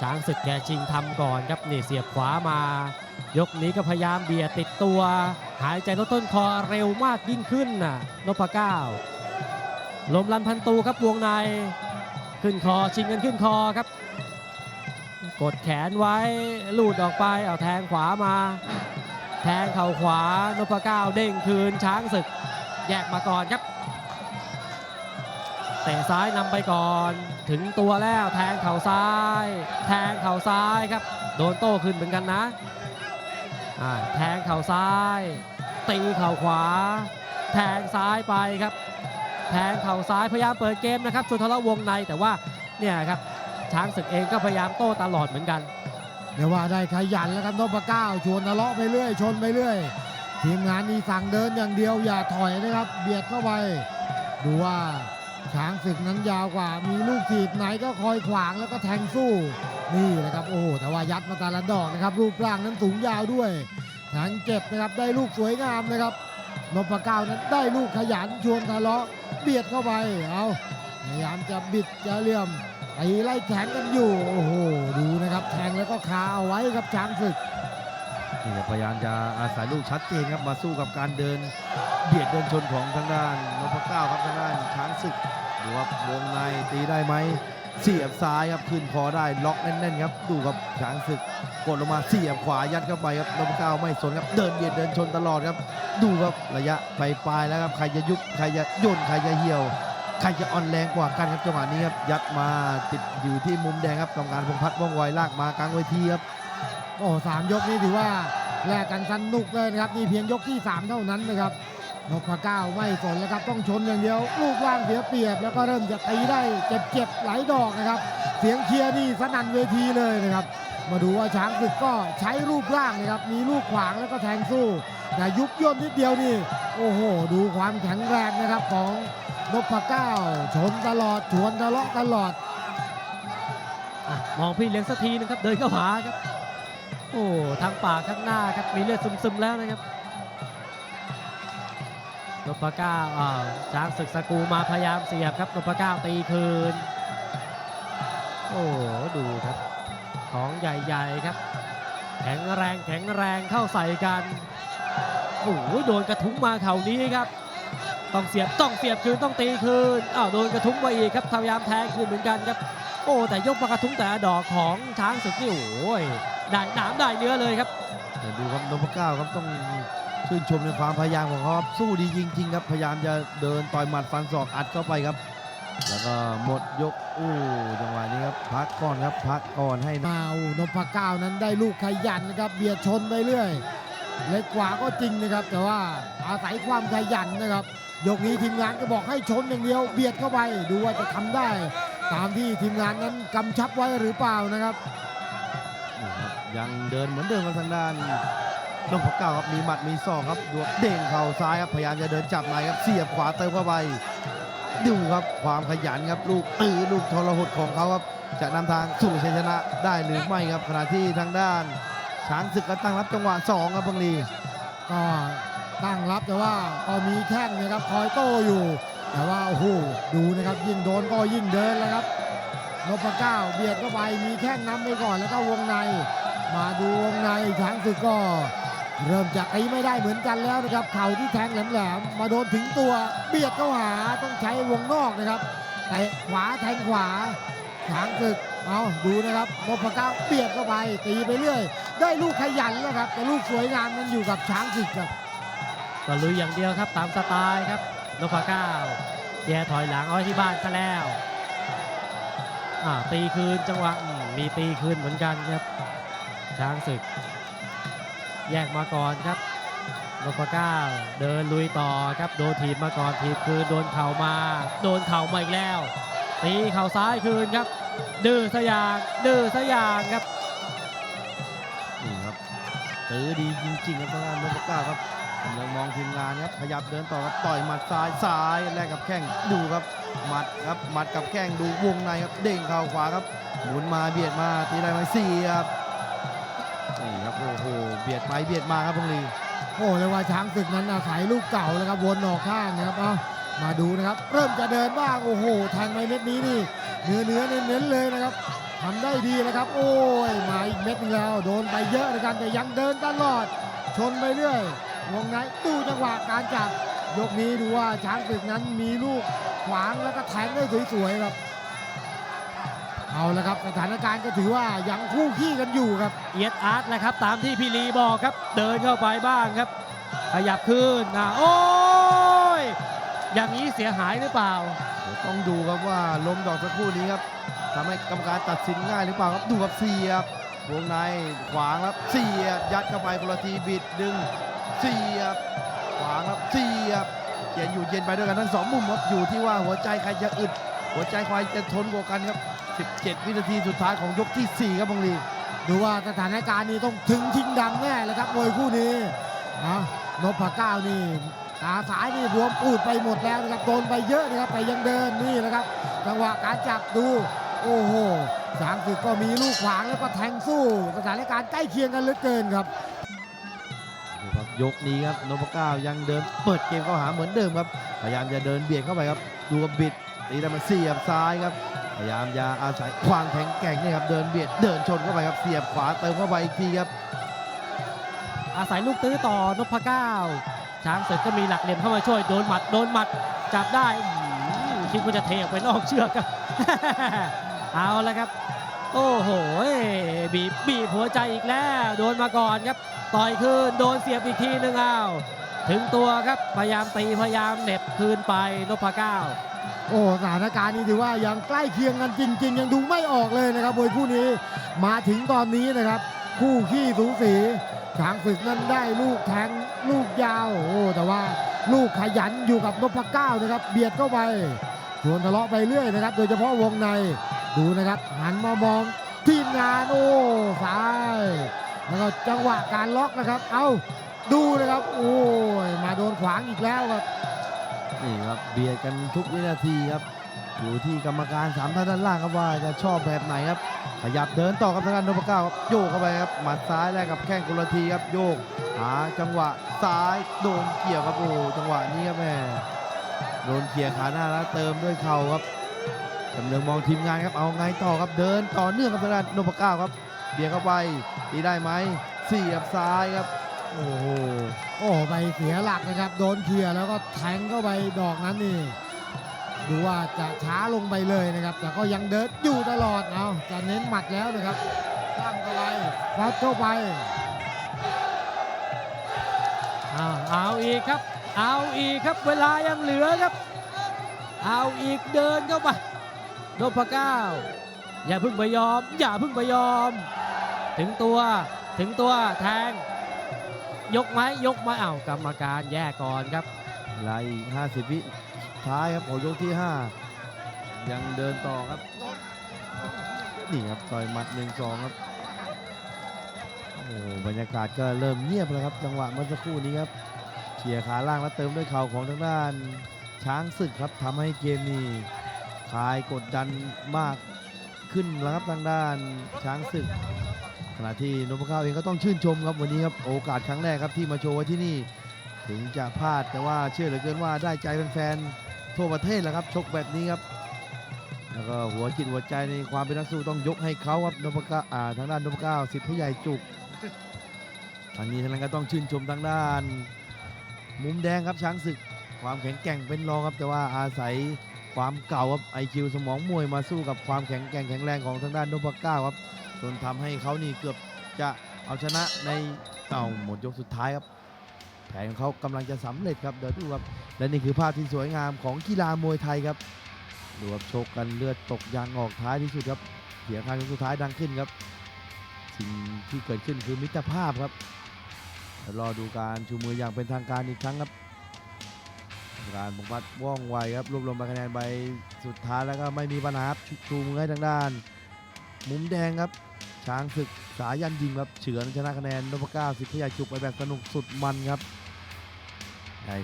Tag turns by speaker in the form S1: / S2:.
S1: ช้างศึกแกชิงทำก่อนครับนี่เสียบขวามา ยกนี้ก็พยายามเบียดติดตัว หายใจลดต้นคอเร็วมากยิ่งขึ้นน่ะนพเก้าลมลันพันตูครับวงใน ขึ้นคอชิงกันขึ้นคอครับ กดแขนไว้ลูดออกไปเอาแทงขวามา แทงเข่าขวานพเก้าเด้งคืนช้างศึก แยกมาก่อนครับเตะซ้ายนำไปก่อน ถึงตัวแล้วแทงเข่าซ้าย แทงเข่าซ้ายครับ โดนโต้ขึ้นเหมือนกันนะแทงเข่าซ้าย ตีเข่าขวา แทงซ้ายไปครับ แทงเข่าซ้ายพยายามเปิดเกมนะครับชวนทะเลาะวงในแต่ว่าเนี่ยครับช้างศึกเองก็พยายามโต้ตลอดเหมือนกัน
S2: เดี๋ยวว่าได้ขยันแล้วครับนพเก้าชวนทะเลาะไปเรื่อยชนไปเรื่อย ทีมงานนี่สั่งเดินอย่างเดียวอย่าถอยนะครับ เบียดเข้าไปดูว่า ช้างศึกนั้นยาวกว่า มีลูกถีบไหนก็คอยขวางแล้วก็แทงสู้ นี่แหละครับ โอ้โห แต่ว่ายัดมาต่ละดอกนะครับ รูปร่างนั้นสูงยาวด้วยแทงเจ็บนะครับ ได้ลูกสวยงามนะครับนพก้านั้นได้ลูกขยันชวนทะเลาะเบียดเข้าไป เอาพยายามจะบิดจะเหลี่ยมตีไล่แขนกันอยู่ โอ้โห ดูนะครับ แทงแล้วก็คาเอาไว้ครับช้างศึก
S3: นี่พยายามจะอาศัยลูกชัดเจนครับมาสู้กับการเดิน เบียดเดินชนของทางด้านนพเก้าครับทางด้านช้างศึกดูครับวงในตีได้ไหมเสียบซ้ายครับขึ้นคอได้ล็อกแน่นๆครับดูครับช้างศึกกดลงมาเสียบขวายัดเข้าไปครับนพเก้าไม่สนครับเดินเบียดเดินชนตลอดครับ ดูครับระยะปลายๆแล้วครับใครจะยุบใครจะย่นใครจะเหี่ยวใครจะอ่อนแรงกว่ากันครับจังหวะนี้ครับยัดมาติดอยู่ที่มุมแดงครับกรรมการพงพัฒน์ว่องไวลากมากลางเวทีครับ
S2: โอ้สามยกนี้ถือว่าแลกกันสนุกเลยนะครับนี่เพียงยกที่ 3 เท่านั้นนะครับนกพเก้าไม่สนแล้วครับต้องชนอย่างเดียวลูกว่างเสียเปรียบ แล้วก็เริ่มจะตีได้เจ็บๆหลายดอกนะครับ เสียงเชียร์นี่สนั่นเวทีเลยนะครับ มาดูว่าช้างศึกก็ใช้รูปร่างนะครับ มีลูกขวางแล้วก็แทงสู้ แต่ยุบย่นนิดเดียวนี่ โอ้โห ดูความแข็งแรงนะครับของนกพเก้าชนตลอดชวนทะเลาะตลอด
S1: อมองพี่เลี้ยงสักทีนึงครับเดินเข้าหาครับ โอ้ทางปากข้างหน้าครับมีเลือดซึมๆแล้วนะครับนพก้าอ่าวช้างศึกสกูมาพยายามเสียบครับนพก้าตีคืน โอ้ดูครับ ของใหญ่ๆครับ แข็งแรงแข็งแรงเข้าใส่กันโอ้โหโดนกระทุ้งมาเข่านี้ครับ ต้องเสียบต้องเสียบคืนต้องตีคืนอ้าวโดนกระทุ้งมาอีกครับพยายามแทงคืนเหมือนกันครับ โอ้แต่ยกมากระทุ้งแต่ละดอกของช้างศึกนี่โอ้ยได้หนามได้เนื้อเลยครับ
S3: เดี๋ยวดูครับนพเก้าครับต้องชื่นชมในความพยายามของเขาครับสู้ดีจริง ๆ ครับพยายามจะเดินต่อยหมัดฟันศอกอัดเข้าไปครับ แล้วก็หมดยกอู้จังหวะนี้ครับพักก่อนครับพักก่อนให้
S2: มาอูนพเก้านั้นได้ลูกขยันนะครับเบียดชนไปเรื่อย เล็กกว่าก็จริงนะครับ แต่ว่าอาศัยความขยันนะครับยกนี้ทีมงานก็บอกให้ชนอย่างเดียว เบียดเข้าไปดูว่าจะทำได้ ตามที่ทีมงานนั้นกำชับไว้หรือเปล่านะครับ
S3: นี่ครับ ยังเดินเหมือนเดิมครับทางด้านนพเก้าครับมีหมัดมีศอกครับดวกเด้งเข่าซ้ายครับพยายามจะเดินจับในครับเสียบขวาเติมเข้าไปดูครับความขยันครับลูกตื้อลูกทรหดของเขาครับจะนำทางสู่ชัยชนะได้หรือไม่ครับขณะที่ทางด้านช้างศึกก็ตั้งรับจังหวะสองครับบังลี
S2: ก็ตั้งรับแต่ว่าก็มีแข้งนะครับคอยโต้อยู่ แต่ว่าโอ้โหดูนะครับยิ่งโดนก็ยิ่งเดินแล้วครับนพเก้าเบียดเข้าไปมีแข้งนำไปก่อนแล้วก็วงใน มาดูวงในช้างศึกก็เริ่มจะตีไม่ได้เหมือนกันแล้วนะครับ เข่าที่แทงแหลมๆมาโดนถึงตัวเบียดเข้าหาต้องใช้วงนอกนะครับเตะขวาแทงขวาช้างศึกเอาดูนะครับนพเก้าเบียดเข้าไปตีไปเรื่อยได้ลูกขยันแล้วครับแต่ลูกสวยงามนั้นอยู่กับช้างศึกครับ
S1: ก็ลุยอย่างเดียวครับตามสไตล์ครับ นพเก้าแย่ถอยหลังเอาไว้ที่บ้านซะแล้วตีคืนจังหวะมีตีคืนเหมือนกันครับ ช้างศึก แยกมาก่อนครับนพเก้าเดินลุยต่อครับโดนถีบมาก่อนถีบคืนโดนเข่ามา โดนเข่ามาอีกแล้ว ตีเข่าซ้ายคืนครับ ดื้อสยางดื้อสยางครับ
S3: นี่ครับตื้อดีจริงๆครับทางด้านนพเก้าครับ กำลังมองทีมงานครับขยับเดินต่อครับต่อยหมัดซ้ายซ้ายแลกกับแข้งดูครับหมัดครับหมัดกับแข้งดูวงในครับเด้งเข่าขวาครับหมุนมาเบียดมาทีไรมาเสียบนี่ครับโอ้โหเบียดไปเบียดมาครับพงลี
S2: โอ้เรียกว่าช้างศึกนั้นอาศัยลูกเก่าแล้วครับวนออกข้างนะครับเอามาดูนะครับ เริ่มจะเดินบ้างโอ้โหแทงไปเม็ดนี้นี่เนื้อเนื้อเน้นเลยนะครับทำได้ดีนะครับ โอ้ยมาอีกเม็ดนึงแล้ว โดนไปเยอะเลยกันแต่ยังเดินตลอด ชนไปเรื่อย วงในดูจังหวะการจับยกนี้ดูว่าช้างศึกนั้นมีลูกขวางแล้วก็แทงได้สวยๆครับ เอาละครับสถานการณ์ก็ถือว่ายังคู่ขี้กันอยู่ครับ
S1: เอียดอาร์ตแหละครับตามที่พี่ลีบอกครับ เดินเข้าไปบ้างครับ ขยับขึ้นนะโอ้ยอย่างนี้เสียหายหรือเปล่า
S3: เดี๋ยวต้องดูครับว่าล้มดอกสักครู่นี้ครับทำให้กรรมการตัดสินง่ายหรือเปล่าครับดูครับเสียบวงในขวางครับเสียบยัดเข้าไปคนละทีบิดดึง เสียบขวางครับเสียบเย็นอยู่เย็นไปด้วยกันทั้งสองมุมครับอยู่ที่ว่าหัวใจใครจะอึด หัวใจใครจะทนกว่ากันครับ 17 วินาทีสุดท้ายของยกที่ 4 ครับบังลี
S2: ดูว่าสถานการณ์นี้ต้องถึงชิงดำแน่เลยครับมวยคู่นี้นะนพเก้านี่ตาสายนี่บวมปูดไปหมดแล้วนะครับโดนไปเยอะนะครับแต่ยังเดินนี่นะครับจังหวะการจับดูโอ้โหสางศึกก็มีลูกขวางแล้วก็แทงสู้สถานการณ์ใกล้เคียงกันเหลือเกินครับ
S3: ยกนี้ครับนพเก้ายังเดินเปิดเกมเข้าหาเหมือนเดิมครับ พยายามจะเดินเบียดเข้าไปครับ ดูกับบิดตีได้มาเสียบซ้ายครับ พยายามจะอาศัยความแข็งแกร่งนี่ครับเดินเบียดเดินชนเข้าไปครับเสียบขวาเติมเข้าไปอีกทีครับ
S1: อาศัยลูกตื้อต่อนพเก้าช้างศึกก็มีหลักเหลี่ยมเข้ามาช่วยโดนหมัดโดนหมัดจับได้คิดว่าจะเทออกไปนอกเชือกครับ เอาละครับ โอ้โหบีบบีบหัวใจอีกแล้ว โดนมาก่อนครับ ต่อยคืนโดนเสียบอีกทีหนึ่งเอาว ถึงตัวครับพยายามตีพยายามเหน็บคืนไปนพเก้า
S2: โอ้สถานการณ์นี้ถือว่ายังใกล้เคียงกันจริง ๆ ยังดูไม่ออกเลยนะครับมวยคู่นี้มาถึงตอนนี้นะครับ คู่ขี้สูสีช้างศึกนั้นได้ลูกแทงลูกยาวโอ้แต่ว่าลูกขยันอยู่กับนพเก้านะครับ เบียดเข้าไปชวนทะเลาะไปเรื่อยนะครับ โดยเฉพาะวงในดูนะครับหันมามองทีมงานโอ้ซ้าย แล้วก็จังหวะการล็อกนะครับ เอาดูนะครับ โอ้ย มาโดนขวางอีกแล้วครับ
S3: นี่ครับเบียดกันทุกวินาทีครับ อยู่ที่กรรมการสามท่านด้านล่างครับว่าจะชอบแบบไหนครับ ขยับเดินต่อกับทางด้านนพเก้าครับโยกเข้าไปครับหมัดซ้ายแลกกับแข้งกุลทีครับโยกหาจังหวะซ้ายโดนเกี่ยวครับโอ้จังหวะนี้ครับแม่โดนเขี่ยขาหน้าแล้วเติมด้วยเข่าครับจำเนืองมองทีมงานครับเอาไงต่อครับเดินต่อเนื่องกับทางด้านนพเก้าครับ เบียดเข้าไปตีได้ไหมเสียบซ้ายครับ โอ้โห
S2: โอ้ไปเสียหลักนะครับโดนเคลียร์แล้วก็แทงเข้าไปดอกนั้นนี่ดูว่าจะช้าลงไปเลยนะครับ แต่ก็ยังเดินอยู่ตลอดเอาจะเน้นหมัดแล้วนะครับตั้งเข้าไปฟัดเข้าไป
S1: เอาเอาอีกครับ เอาอีกครับเวลายังเหลือครับ เอาอีกเดินเข้าไปนพเก้าอย่าเพึ่งไปยอม อย่าเพึ่งไปยอม ถึงตัวถึงตัวแทง ยกไหมยกไหมเอ้ากรรมการแยกก่อนครับ
S3: เวลาอีก 50 วิท้ายครับขอยกที่ 5 ยังเดินต่อครับ นี่ครับต่อยหมัด 1 2 ครับโอ้บรรยากาศก็เริ่มเงียบแล้วครับ จังหวะเมื่อสักครู่นี้ครับเขี่ยขาล่างแล้วเติมด้วยเข่าของทางด้านช้างศึกครับทำให้เกมนี้คลายกดดันมากขึ้นแล้วครับทางด้านช้างศึก ณะที่นพเก้าวเองก็ต้องชื่นชมครับวันนี้ครับโอกาสครั้งแรกครับที่มาโชว์ไว้ที่นี่ ถึงจะพลาดแต่ว่าเชื่อเหลือเกินว่าได้ใจแฟนๆทั่วประเทศแล้วครับชกแบบนี้ครับแล้วก็หัวจิตหัวใจในความเป็นนักสู้ต้องยกให้เขาครับนพเก้าอ่าทางด้านนพเก้าสิทธิ์ผู้ใหญ่จุกทางนี้ทางนั้นก็ต้องชื่นชมทางด้าน มุมแดงครับช้างศึก ความแข็งแกร่งเป็นรองครับ แต่ว่าอาศัยความเก่าครับไอคิวสมองมวยมาสู้กับความแข็งแกร่งแข็งแรงของทางด้านนพเก้าครับ จนทำให้เขานี่เกือบจะเอาชนะในเอาหมดยกสุดท้ายครับ แผนของเขากำลังจะสำเร็จครับเดี๋ยวดูครับ และนี่คือภาพที่สวยงามของกีฬามวยไทยครับดูครับชกกันเลือดตกยางออกท้ายที่สุดครับเสียงคางยกสุดท้ายดังขึ้นครับ สิ่งที่เกิดขึ้นคือมิตรภาพครับรอดูการชูมืออย่างเป็นทางการอีกครั้งครับการบงพัดว่องไวครับรวบรวมคะแนนใบสุดท้ายแล้วก็ไม่มีปัญหาครับชูชูมือให้ทางด้าน มุมแดงครับ ช้างศึกสายันยิงครับเฉือนชนะคะแนนนพก้าสิทธิ์พยาจุกไปแบบสนุกสุดมันครับ